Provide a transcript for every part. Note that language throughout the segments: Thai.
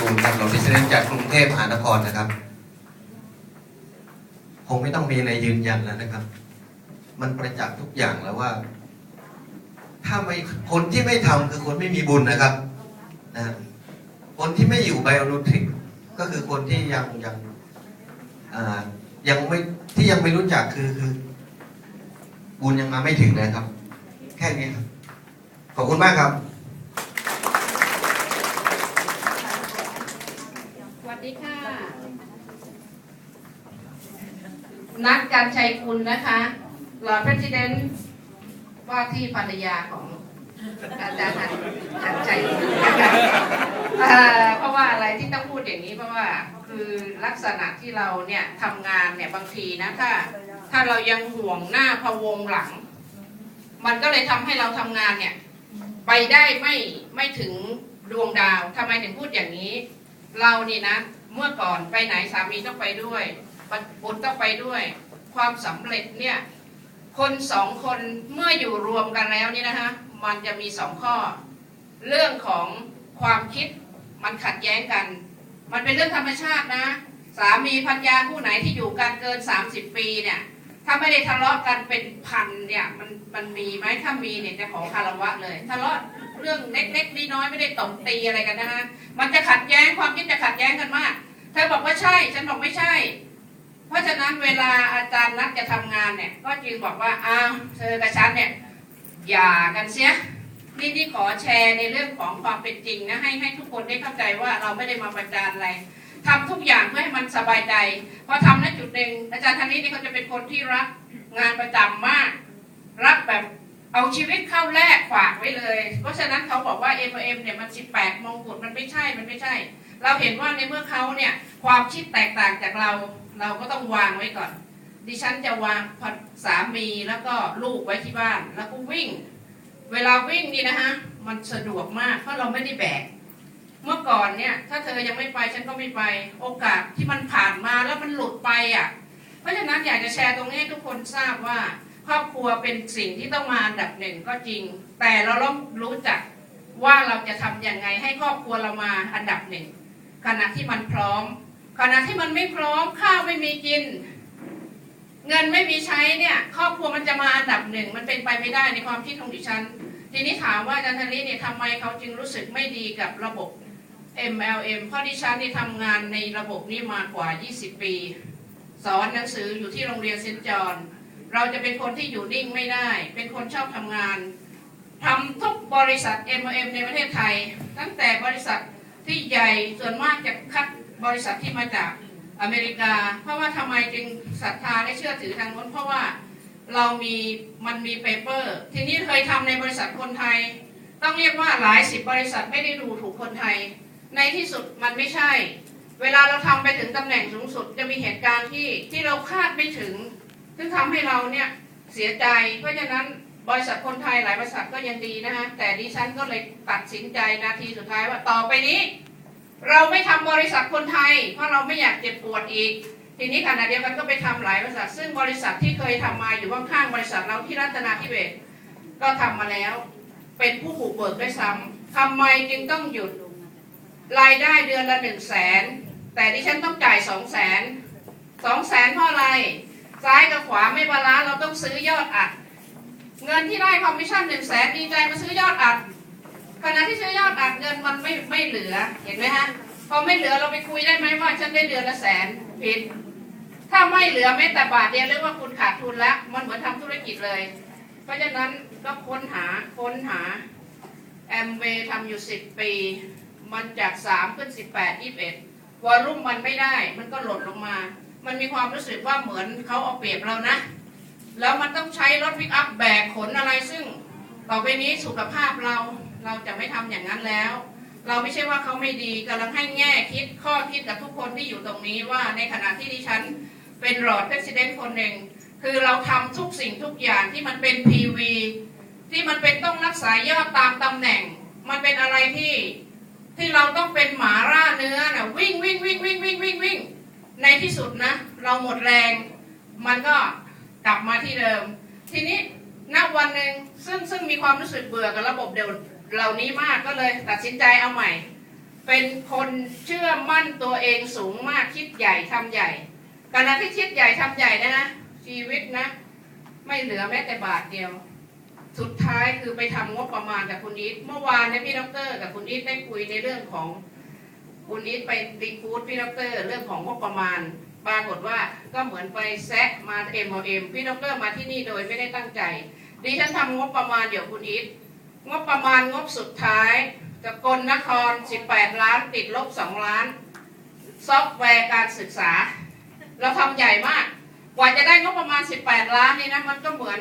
บูลย์ครับรองดิเซนจากกรุงเทพมหานครนะครับ คงไม่ต้องมีอะไรยืนยันแล้วนะครับ มันประจักษ์ทุกอย่างแล้วว่า ถ้าไม่คนที่ไม่ทำคือคนไม่มีบุญนะครับนะคนที่ไม่อยู่ไบโอนูทริกก็คือคนที่ยังยังอ่ายังไม่ที่ยังไม่รู้จักคือคือ บุญยังมาไม่ถึงนะครับ แค่นี้ครับ ขอบคุณมากครับ สวัสดีค่ะ นัดการชัยคุณนะคะหลอดประธานว่าที่ภรรยาของอาจารย์การชัยคุณนะคะเพราะว่าอะไรที่ต้องพูดอย่างนี้เพราะว่าคือลักษณะที่เราเนี่ยทำงานเนี่ยบางทีนะถ้าถ้าเรายังห่วงหน้าพะวงหลัง มันก็เลยทำให้เราทำงานเนี่ย ไปได้ไม่ไม่ถึงดวงดาวทำไมถึงพูดอย่างนี้ เรานี่นะเมื่อก่อนไปไหนสามีต้องไปด้วย บุตรต้องไปด้วย ความสำเร็จเนี่ยคนสองคนเมื่ออยู่รวมกันแล้วนี่นะคะมันจะมีสองข้อ เรื่องของความคิดมันขัดแย้งกัน มันเป็นเรื่องธรรมชาตินะ สามีพันยาคู่ไหนที่อยู่กันเกิน 30 ปีเนี่ยถ้าไม่ได้ทะเลาะกันเป็นพันเนี่ยมันมันมีไหมถ้ามีเนี่ยจะขอคารวะเลย ทะเลาะเรื่องเล็กๆน้อยๆไม่ได้ตบตีอะไรกันนะฮะมันจะขัดแย้งความคิดจะขัดแย้งกันมากเธอบอกว่าใช่ ฉันบอกไม่ใช่ เพราะฉะนั้นเวลาอาจารย์นัดจะทำงานเนี่ย ก็จึงบอกว่าอ้าวเธอกับฉันเนี่ยอย่ากันเสียนี่ที่ขอแชร์ในเรื่องของความเป็นจริงนะให้ให้ทุกคนได้เข้าใจว่าเราไม่ได้มาประจานอะไรทำทุกอย่างเพื่อให้มันสบายใจพอทำณจุดหนึ่งอาจารย์ธนิตนี่เขาจะเป็นคนที่รักงานประจำมาก รักแบบเอาชีวิตเข้าแลกฝากไว้เลย เพราะฉะนั้นเขาบอกว่า M M เนี่ยมัน 18 มงกุฎมันไม่ใช่มันไม่ใช่ เราเห็นว่าในเมื่อเขาเนี่ยความคิดแตกต่างจากเรา เราก็ต้องวางไว้ก่อน ดิฉันจะวางสามีแล้วก็ลูกไว้ที่บ้าน แล้วก็วิ่ง เวลาวิ่งนี่นะฮะมันสะดวกมากเพราะเราไม่ได้แบกเมื่อก่อนเนี่ย ถ้าเธอยังไม่ไปฉันก็ไม่ไป โอกาสที่มันผ่านมาแล้วมันหลุดไปอะ เพราะฉะนั้นอยากจะแชร์ตรงนี้ทุกคนทราบว่า ครอบครัวเป็นสิ่งที่ต้องมาอันดับหนึ่งก็จริง แต่เราต้องรู้จักว่าเราจะทำยังไงให้ครอบครัวเรามาอันดับหนึ่งขณะที่มันพร้อม ขณะที่มันไม่พร้อมข้าวไม่มีกิน เงินไม่มีใช้เนี่ยครอบครัวมันจะมาอันดับหนึ่งมันเป็นไปไม่ได้ในความคิดของดิฉัน ทีนี้ถามว่าอาจารย์ธนิเนี่ยทำไมเขาจึงรู้สึกไม่ดีกับระบบ MLM เพราะดิฉันที่ทำงานในระบบนี้มากว่า 20 ปี สอนหนังสืออยู่ที่โรงเรียนเซนจอนเราจะเป็นคนที่อยู่นิ่งไม่ได้ เป็นคนชอบทำงานทำทุกบริษัท MLM ในประเทศไทย ตั้งแต่บริษัทที่ใหญ่ส่วนมากจะคัด บริษัทที่มาจากอเมริกา เพราะว่าทำไมจึงศรัทธาและเชื่อถือทางนู้นเพราะว่าเรามีมันมีเปเปอร์ ทีนี้เคยทำในบริษัทคนไทย ต้องเรียกว่าหลายสิบบริษัทไม่ได้ดูถูกคนไทย ในที่สุดมันไม่ใช่ เวลาเราทำไปถึงตำแหน่งสูงสุดจะมีเหตุการณ์ที่ที่เราคาดไม่ถึง ซึ่งทำให้เราเนี่ยเสียใจ เพราะฉะนั้นบริษัทคนไทยหลายบริษัทก็ยังดีนะฮะแต่ดิฉันก็เลยตัดสินใจนาทีสุดท้ายว่าต่อไปนี้ เราไม่ทำบริษัทคนไทย เพราะเราไม่อยากเจ็บปวดอีก ทีนี้ขณะเดียวกันก็ไปทำหลายบริษัท ซึ่งบริษัทที่เคยทำมาอยู่ข้างๆบริษัทเราที่รัตนาธิเบศก็ทำมาแล้ว เป็นผู้บุกเบิกด้วยซ้ำทำไมจึงต้องหยุดรายได้เดือนละหนึ่งแสนแต่ดิฉันต้องจ่ายสองแสนสองแสนเพราะอะไร ซ้ายกับขวาไม่บาลานซ์เราต้องซื้อยอดอัด เงินที่ได้คอมมิชชั่นหนึ่งแสนดีใจมาซื้อยอดอัด ขณะที่ซื้อยอดอัดเงินมันไม่ไม่เหลือเห็นไหมฮะพอไม่เหลือเราไปคุยได้ไหมว่าฉันได้เดือนละแสนผิด ถ้าไม่เหลือแม้แต่บาทเดียวเรียกว่าคุณขาดทุนแล้วมันเหมือนทำธุรกิจเลย เพราะฉะนั้นก็ค้นหาค้นหาแอมเวย์ทำอยู่สิบปี มันจากสามขึ้นสิบแปดยี่สิบเอ็ดวอลุ่มมันไม่ได้ มันก็หล่นลงมา มันมีความรู้สึกว่าเหมือนเขาเอาเปรียบเรานะ แล้วมันต้องใช้รถวิกอัพแบกขนอะไรซึ่ง ต่อไปนี้สุขภาพเรา เราจะไม่ทำอย่างนั้นแล้ว เราไม่ใช่ว่าเขาไม่ดีกำลังให้แง่คิดข้อคิดกับทุกคนที่อยู่ตรงนี้ว่าในขณะที่ดิฉันเป็นหลอดเพรสิดเนคนหนึ่งคือเราทำทุกสิ่งทุกอย่างที่มันเป็น PV ที่มันเป็นต้องรักษายอดตามตำแหน่ง มันเป็นอะไรที่ที่เราต้องเป็นหมาล่าเนื้อนะวิ่งวิ่งวิ่งวิ่งวิ่งวิ่งวิ่งในที่สุดนะ เราหมดแรง มันก็กลับมาที่เดิม ทีนี้ณวันหนึ่งซึ่งซึ่งมีความรู้สึกเบื่อกับระบบเดิม เหล่านี้มากก็เลยตัดสินใจเอาใหม่ เป็นคนเชื่อมั่นตัวเองสูงมากคิดใหญ่ทำใหญ่ขณะที่คิดใหญ่ทำใหญ่นะนะชีวิตนะ ไม่เหลือแม้แต่บาทเดียว สุดท้ายคือไปทำงบประมาณกับคุณอีทเมื่อวานเนี่ยพี่ดอกเตอร์กับคุณอีทได้คุยในเรื่องของคุณอีทไปรีคูดพี่ดอกเตอร์เรื่องของงบประมาณปรากฏว่าก็เหมือนไปแซะมาเอ็มเอ็มพี่ดอกเตอร์มาที่นี่โดยไม่ได้ตั้งใจดิฉันทำงบประมาณเดี๋ยวคุณอีท งบประมาณงบสุดท้ายสกลนคร 18 ล้านติดลบ 2 ล้าน ซอฟต์แวร์การศึกษา เราทำใหญ่มาก กว่าจะได้งบประมาณ 18 ล้านนี่นะ มันก็เหมือน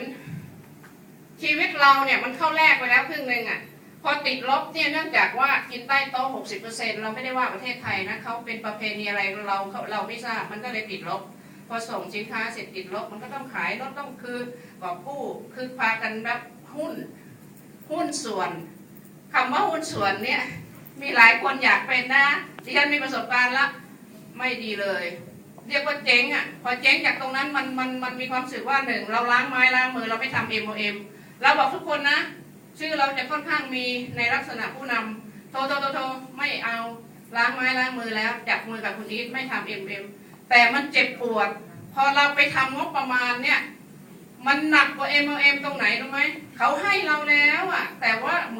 ชีวิตเราเนี่ยมันเข้าแรกไปแล้วครึ่งหนึ่งอะ พอติดลบเนี่ยเนื่องจากว่ากินใต้โต๊ะ 60%เราไม่ได้ว่าประเทศไทยนะเขาเป็นประเพณีอะไรเราเราไม่ทราบมันก็เลยติดลบ พอส่งสินค้าเสร็จติดลบ มันก็ต้องขายรถต้องคือกอบกู้คือพากันแบบหุ้น หุ้นส่วนคำว่าหุ้นส่วนเนี่ยมีหลายคนอยากเป็นนะดิฉันมีประสบการณ์ละไม่ดีเลย เรียกว่าเจ๊งอะพอเจ๊งจากตรงนั้นมันมันมันมีความรู้สึกว่าหนึ่งเราล้างไม้ล้างมือเราไม่ทำเอ็มเอ็มเราบอกทุกคนนะ ชื่อเราจะค่อนข้างมีในลักษณะผู้นำโทรโทรโทรโทไม่เอาล้างไม้ล้างมือแล้วจับมือกับคุณอีทไม่ทำเอ็มเอ็มแต่มันเจ็บปวด พอเราไปทำงบประมาณเนี่ยมันหนักกว่า MLM ตรงไหนรู้ไหมเขาให้เราแล้ว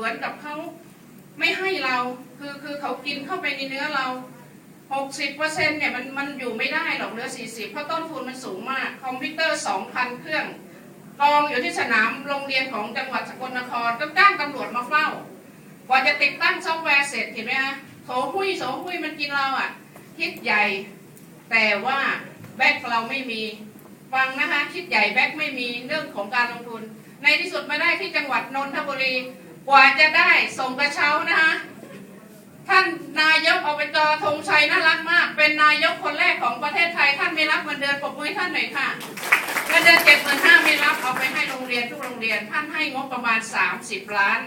มือนกับเขาไม่ให้เราคือคือเขากินเข้าไปในเนื้อเรา60%เปอร์เซ็นเนี่ยมันมันอยู่ไม่ได้หรอกเหลือ40เพราะต้นทุนมันสูงมาก คอมพิวเตอร์2,000เครื่องกองอยู่ที่สนามโรงเรียนของจังหวัดสกลนครก็จ้างตำรวจมาเฝ้ากว่าจะติดตั้งซอฟต์แวร์เสร็จเห็นไหมฮะโถหุยโถหุยมันกินเราอะคิดใหญ่แต่ว่าแบ็คเราไม่มีฟังนะคะคิดใหญ่แบ็คไม่มีเรื่องของการลงทุน ในที่สุดมาได้ที่จังหวัดนนทบุรี กว่าจะได้ส่งกระเช้านะคะท่านนายกอบจธงชัยน่ารักมาก เป็นนายกคนแรกของประเทศไทย ท่านไม่รับเงินเดือนปรบมือให้ท่านหน่อยค่ะเงินเดือนเจ็ดหมื่นห้าไม่รับเอาไปให้โรงเรียนทุกโรงเรียน ท่านให้งบประมาณสามสิบล้าน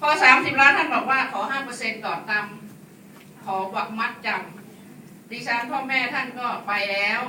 พอสามสิบล้านท่านบอกว่าขอห้าเปอร์เซ็นต์ก่อนตามขอบักมัดจำดิฉันพ่อแม่ท่านก็ไปแล้ว